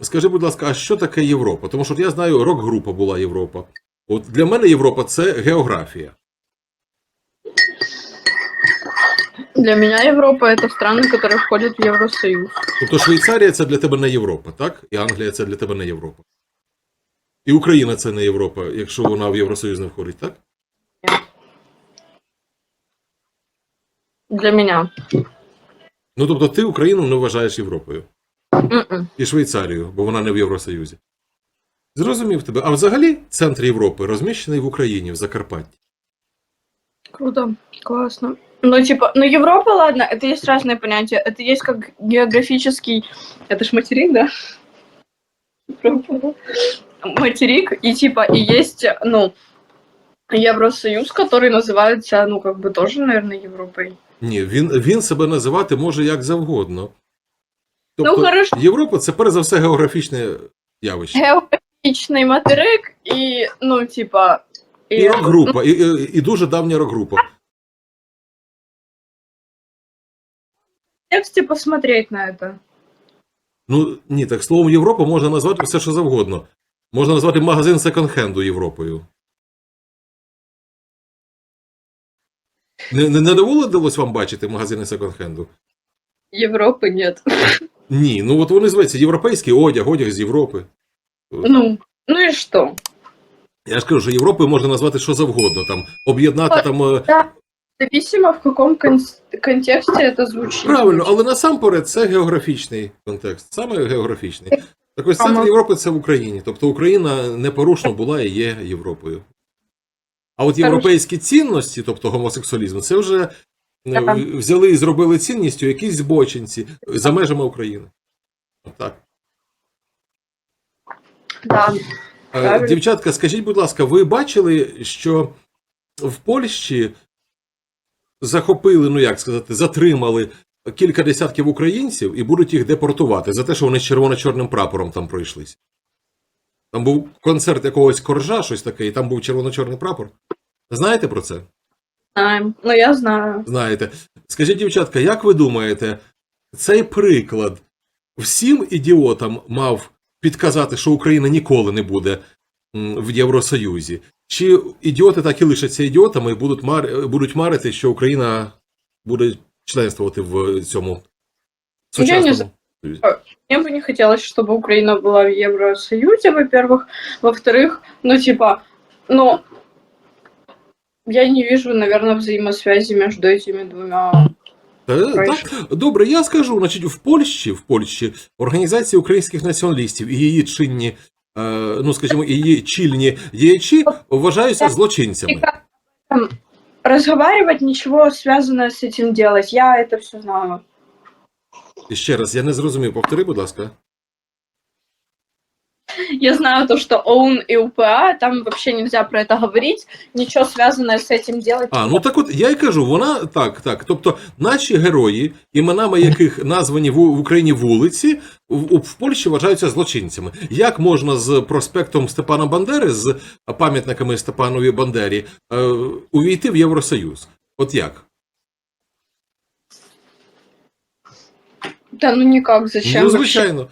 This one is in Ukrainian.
скажи, будь ласка, а що таке Європа? Тому що от я знаю, рок-група була Європа. От для мене Європа це географія. Для меня Европа это страны, которые входят в Евросоюз. Тобто Швейцарія це для тебе не Європа, так? І Англія це для тебе не Європа. І Україна це не Європа, якщо вона в Євросоюз не входить, так? Для меня. Ну тобто ти Україну не вважаєш Європою. М-м. І Швейцарію, бо вона не в Євросоюзі. Зрозумів тебе. А взагалі центр Європи розміщений в Україні, в Закарпатті. Круто, классно. Ну, типа, ну, Европа, ладно, это есть разные понятия. Это есть как географический... Это ж материк, да? Европа. Материк, и типа, и есть, ну, Евросоюз, который называется, ну, как бы тоже, наверное, Европой. Ні, він, він себе називати може як завгодно. Ну, Тобто, хорошо. Європа це перш за все географічне явище. Географичный материк и, ну, типа... І рок-група, і, і, і дуже давня рок-група. В тексте посмотреть на это. Ну ні, так словом Європа можна назвати все, що завгодно. Можна назвати магазин секонд-хенду Європою. Не, не, не доводилось вам бачити магазини секонд-хенду? Европы нет. Ні, ну от вони зваються європейський одяг, одяг з Європи. Ну, ну и что? Я ж кажу, що Європою можна назвати що завгодно, там об'єднати там. е, Зависимо, в каком кон- контексте это звучит. Правильно, але насамперед це географічний контекст, саме географічний. Так ось центр Європи це в Україні. Тобто Україна непорушно була і є Європою. А от європейські цінності, тобто гомосексуалізм, це вже е, взяли і зробили цінністю якісь збочинці за межами України. Так. Да. Е, Дівчатка, скажіть, будь ласка, ви бачили, що в Польщі захопили, ну як сказати, затримали кілька десятків українців і будуть їх депортувати за те, що вони з червоно-чорним прапором там пройшлися? Там був концерт якогось коржа, щось таке, і там був червоно-чорний прапор. Знаєте про це? Знаем. Ну, я знаю. Знаєте. Скажіть, дівчатка, як ви думаєте, цей приклад всім ідіотам мав підказати, що Україна ніколи не буде м, в Євросоюзі? Чи ідіоти так і лишаться ідіотами і будуть, мар... будуть марити, що Україна буде членствувати в цьому Я не сучасному? Мне бы не хотелось, чтобы Украина была в Евросоюзе, во-первых. Во-вторых, ну, типа, ну, я не вижу, наверное, взаимосвязи между этими двумя. Та, Краще. так, добре, я скажу, значить, в Польщі, в Польщі Організація українських націоналістів і її чинні, е, ну скажімо, і її чільні діячі вважаються злочинцями. Там, разговаривать, ничего связанное с этим делать. Я это все знаю. І Ще раз, я не зрозумів, повтори, будь ласка. Я знаю то, что ОУН и УПА, там вообще нельзя про это говорить, ничего связанное с этим делать. А, ну так от я й кажу, вона так, так. Тобто, наші герої, іменами яких названі в, в Україні вулиці, в, в Польщі вважаються злочинцями. Як можна з проспектом Степана Бандери, з пам'ятниками Степанові Бандері, е, увійти в Євросоюз? От як? Да ну никак, зачем ну, вообще? звичайно.